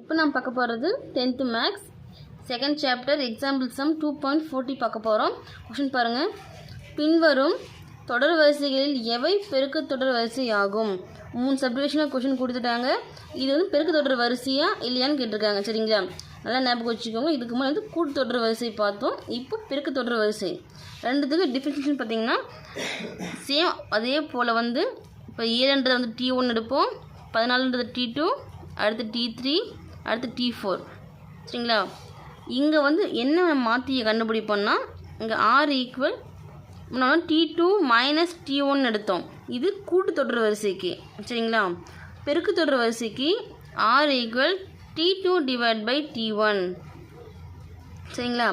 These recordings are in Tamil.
இப்போ நாம் பார்க்க போகிறது tenth maths second chapter example sum two point forty பார்க்க போகிறோம் கொஷின் பாருங்கள் பின்வரும் தொடர் வரிசைகளில் எவை பெருக்கு தொடர் வரிசை ஆகும் மூணு சப்டிவிஷனாக கொஷின் கொடுத்துட்டாங்க. இது வந்து பெருக்கு தொடர் வரிசையா இல்லையான்னு கேட்டிருக்காங்க. சரிங்களா? நல்லா ஞாபகம் வச்சுக்கோங்க. இதுக்கு முன்னாடி வந்து கூட்டு தொடர் வரிசை பார்த்தோம். இப்போ பெருக்கு தொடர் வரிசை. ரெண்டுத்துக்கு டிஃப்ரென்ஷியேஷன் பார்த்தீங்கன்னா சேம் அதே போல் வந்து இப்போ ஏழுன்றது வந்து டி ஒன் எடுப்போம். பதினாலுன்றது டி டூ அடுத்து டி த்ரீ அடுத்து டி ஃபோர் சரிங்களா? இங்கே வந்து என்ன மாற்றி கண்டுபிடிப்போம்னா இங்கே ஆர் ஈக்குவல் முன்னாடி T two minus T one எடுத்தோம். இது கூட்டு தொடர் வரிசைக்கு. சரிங்களா? பெருக்கு தொடர் வரிசைக்கு R equal T two divide by T one சரிங்களா?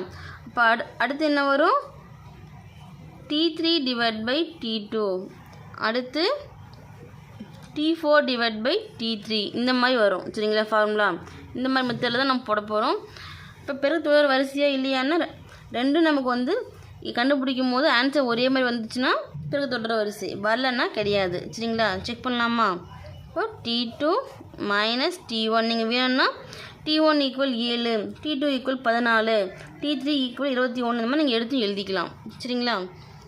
இப்போ அடு அடுத்து என்ன வரும்? T three divide by T two அடுத்து T four divide by T three இந்த மாதிரி வரும். சரிங்களா ஃபார்முலா இந்த மாதிரி மெத்தடில் தான் நம்ம போட போகிறோம் இப்போ பிறகு தொடர் வரிசையாக இல்லையான்னா ரெண்டும் நமக்கு வந்து கண்டுபிடிக்கும் போது ஆன்சர் ஒரே மாதிரி வந்துச்சுன்னா பிறகு தொடர் வரிசை. வரலன்னா கிடையாது. சரிங்களா? செக் பண்ணலாமா? இப்போ T two minus T one நீங்கள் வேணும்னா டி ஒன் ஈக்குவல் ஏழு டி டூ ஈக்குவல் பதினாலு டி த்ரீ ஈக்குவல் இருபத்தி ஒன்று இந்த மாதிரி நீங்கள் எடுத்து எழுதிக்கலாம். சரிங்களா?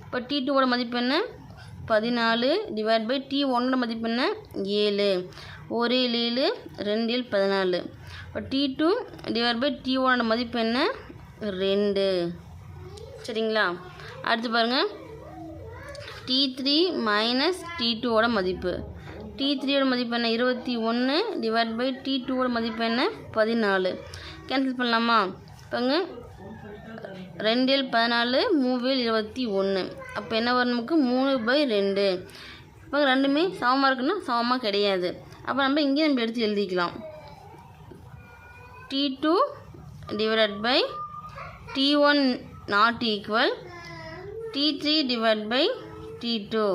இப்போ டி டூவோட மதிப்பு என்ன? பதினாலு டிவைட் பை டி ஒன்னோட மதிப்பு என்ன? ஏழு. ஒரு ஏழு ரெண்டு ஏழு பதினாலு. இப்போ T two divide by T ஒன்னோட மதிப்பு என்ன? ரெண்டு. சரிங்களா? அடுத்து பாருங்கள் டி த்ரீ மைனஸ் டி டூவோட மதிப்பு. டி த்ரீயோட மதிப்பு என்ன? இருபத்தி ஒன்று டிவைட் பை டி டூவோட மதிப்பு என்ன? பதினாலு. கேன்சல் பண்ணலாமா? இப்போங்க ரெண்டில் பதினாலு மூவேல் இருபத்தி ஒன்று. அப்போ என்ன வரும் நமக்கு? மூணு பை ரெண்டு. இப்போ ரெண்டுமே சமமாக இருக்குன்னா சமமாக கிடையாது. அப்போ நம்ம இங்கே நம்ம எடுத்து எழுதிக்கலாம். T two divided by T one not equal T three divide by T two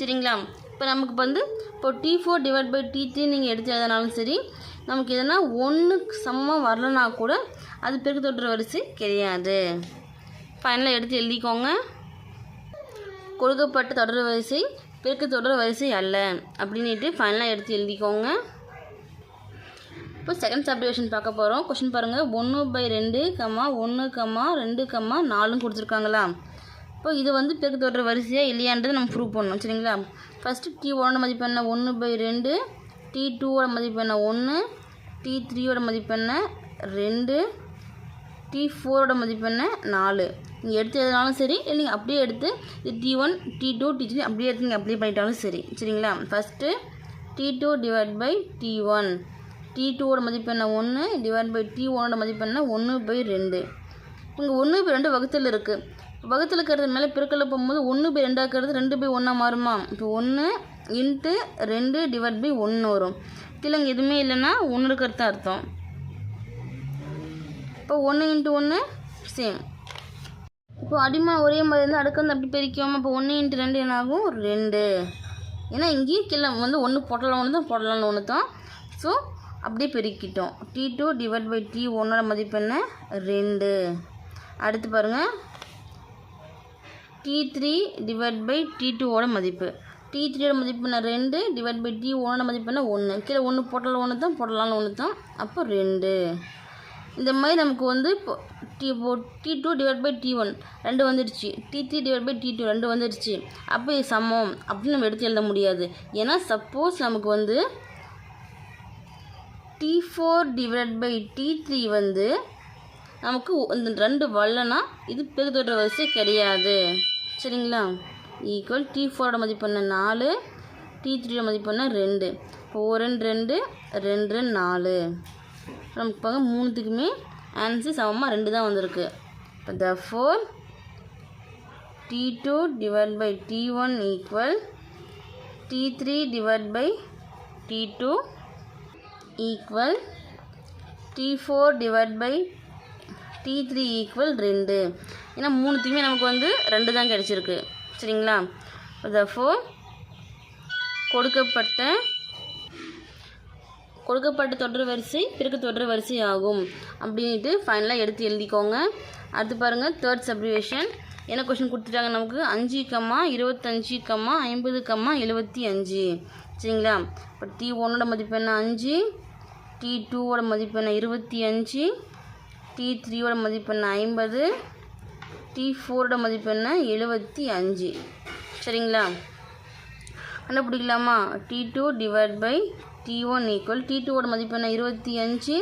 சரிங்களா? இப்போ நமக்கு இப்போ வந்து இப்போ T four divide by T three நீங்கள் எடுத்து எழுதினாலும் சரி நமக்கு எதனா ஒன்றுக்கு சமமாக வரலனா கூட அது பெருக்கு தொற்று வரிசை கிடையாது. ஃபைனலாக எடுத்து எழுதிக்கோங்க. கொடுக்கப்பட்ட தொடர் வரிசை பெருக்கு தொடர் வரிசை அல்ல அப்படின்ட்டு ஃபைனலாக எடுத்து எழுதிக்கோங்க. இப்போ செகண்ட் சப்டிவிஷன் பார்க்க போகிறோம் கொஷின் பாருங்கள் ஒன்று பை ரெண்டு கம்மா ஒன்று கம்மா ரெண்டு கம்மா நாலும் கொடுத்துருக்காங்களா? இப்போ இது வந்து பெருக்கு தொடர் வரிசையாக இல்லையான்றது நம்ம ப்ரூவ் பண்ணணும். சரிங்களா? ஃபஸ்ட்டு டி ஒன்னோட மதிப்பு என்ன? ஒன்று பை ரெண்டு. டி டூவோட மதிப்பு என்ன? ஒன்று டி த்ரீயோட மதிப்பு என்ன? ரெண்டு. டி ஃபோரோட மதிப்பு என்ன? நாலு. நீங்கள் எடுத்து எதுனாலும் சரி இல்லை நீங்கள் அப்படியே எடுத்து இது T one T two T three அப்படியே எடுத்து நீங்கள் அப்ளை பண்ணிட்டாலும் சரி. சரிங்களா? First T two divide by T one T டூவோட மதிப்பு என்ன? ஒன்று டிவைட் பை டி ஒனோட மதிப்பு என்ன? ஒன்று பை ரெண்டு. இங்கே ஒன்று பை ரெண்டு வகுத்தில் இருக்குது வகுத்தில் இருக்கிறது மேலே பெருக்கல்ல போகும்போது ஒன்று பை ரெண்டாக்கிறது ரெண்டு பை ஒன்றா மாறுமா? இப்போ ஒன்று இன்ட்டு ரெண்டு டிவைட் பை ஒன்று வரும். கிழங்கு எதுவுமே இல்லைன்னா ஒன்று இருக்கிறது தான் அர்த்தம். இப்போ ஒன்று இன்ட்டு ஒன்று சேம் இப்போ அடிமா ஒரே மாதிரி இருந்தால் அடுக்க வந்து அப்படி பிரிக்காமல் இப்போ ஒன்று இன்ட்டு ரெண்டு என்ன ஆகும் ரெண்டு. ஏன்னா இங்கேயும் கிழங்கு வந்து ஒன்று போடலாம் ஒன்று தான் போடலாம்னு ஒன்று தான். ஸோ அப்படியே பெருக்கிட்டோம். T two divide by T ஒன்னோட மதிப்பு என்ன? ரெண்டு. அடுத்து பாருங்கள் T three divide by T டூவோட மதிப்பு. டி த்ரீயோட மதிப்புனா ரெண்டு டிவைட் பை டி ஒன்னோட மதிப்புனா ஒன்று கீழே ஒன்று போட்டாலும் ஒன்று தான் போடலாம்னு ஒன்று தான் அப்போ ரெண்டு. இந்த மாதிரி நமக்கு வந்து இப்போ டி இப்போ T two divide by T one ரெண்டு வந்துடுச்சு. T three divide by T two ரெண்டு வந்துடுச்சு. அப்போ இது சமம். அப்படின்னு நம்ம எடுத்து எழுத முடியாது. ஏன்னா சப்போஸ் நமக்கு வந்து T four divide by T three வந்து நமக்கு இந்த ரெண்டு வரலன்னா இது பெருதொடர் வரிசை கிடையாது. சரிங்களா? ஈக்குவல் டி ஃபோரோட மதிப்பு என்ன நாலு டி த்ரீயோட மதிப்பு என்ன ரெண்டு. இப்போ ஒரு ரெண்டு ரெண்டு ரெண்டு ரெண்டு நாலு. நமக்கு பாருங்க மூணுத்துக்குமே ஆன்சர் சமமாக ரெண்டு தான் வந்திருக்கு. இப்போ the four T two divide by T one equal T three divide by T two equal T four divide by T three equal ரெண்டு. ஏன்னா மூணுத்தையுமே நமக்கு வந்து ரெண்டு தான் கிடச்சிருக்கு. சரிங்களா? ஃபோர் கொடுக்கப்பட்ட கொடுக்கப்பட்ட தொடர் வரிசை பிறகு தொடர் வரிசை ஆகும். அப்படின்ட்டு ஃபைனலாக எடுத்து எழுதிக்கோங்க. அடுத்து பாருங்கள் தேர்ட் சப்ரிவேஷன் என்ன கொஷின் கொடுத்துட்டாங்க நமக்கு? அஞ்சு கம்மா இருபத்தஞ்சி கம்மா ஐம்பது கம்மா எழுபத்தி அஞ்சு. சரிங்களா? இப்போ டி ஒன்னோட மதிப்பு என்ன? அஞ்சு. டி டூவோட மதிப்பு என்ன? இருபத்தி அஞ்சு. டி த்ரீயோட மதிப்பு என்ன? ஐம்பது. டி ஃபோரோட மதிப்பு என்ன? எழுபத்தி அஞ்சு. சரிங்களா? கண்டுபிடிக்கலாமா? T two divide by T one equal T டூவோட மதிப்பு என்ன? இருபத்தி அஞ்சு.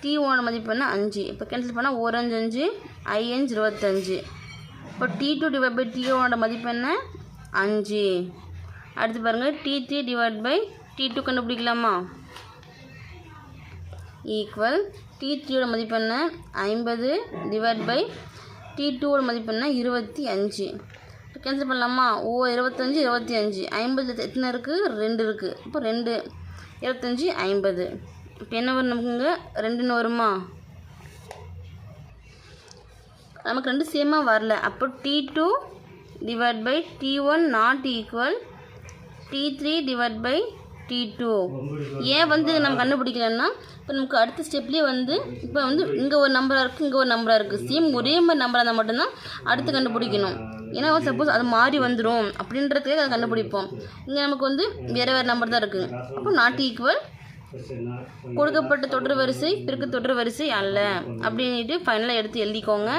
டி ஒனோட மதிப்பு என்ன? அஞ்சு. இப்போ கேன்சல் பண்ணால் ஒரு அஞ்சு அஞ்சு இருபத்தஞ்சு. இப்போ T two divide by T ஒனோட மதிப்பு என்ன? அஞ்சு. அடுத்து பாருங்கள் T three divide by T two கண்டுபிடிக்கலாமா? Equal D த்ரீயோட மதிப்பு என்ன? ஐம்பது டிவைட் பை டி டூவோட மதிப்பு இருபத்தி அஞ்சு. கேன்சல் பண்ணலாமா? ஓ இருபத்தஞ்சி இருபத்தி அஞ்சு. ஐம்பது எத்தனை இருக்குது ரெண்டு இருக்குது இப்போ ரெண்டு இருபத்தஞ்சி ஐம்பது. இப்போ என்ன வரும் நமக்குங்க ரெண்டுன்னு வருமா? நமக்கு ரெண்டு சேமாக வரல. அப்போ T two divide by T one not equal T three divide by T two ஏன் வந்து நம்ம கண்டுபிடிக்கலன்னா இப்போ நமக்கு அடுத்த ஸ்டெப்லேயே வந்து இப்போ வந்து இங்கே ஒரு நம்பராக இருக்குது இங்கே ஒரு நம்பராக இருக்குது சேம் ஒரே மாதிரி நம்பராக இருந்தால் மட்டும்தான் அடுத்து கண்டுபிடிக்கணும். ஏன்னா சப்போஸ் அது மாறி வந்துடும் அப்படின்றதுக்கே அதை கண்டுபிடிப்போம். இங்கே நமக்கு வந்து வேறு வேறு நம்பர் தான் இருக்குது அப்போ நாட் ஈக்குவல் கொடுக்கப்பட்ட தொடர் வரிசை பிறகு தொடர் வரிசை அல்ல. அப்படின்ட்டு ஃபைனலாக எடுத்து எழுதிக்கோங்க.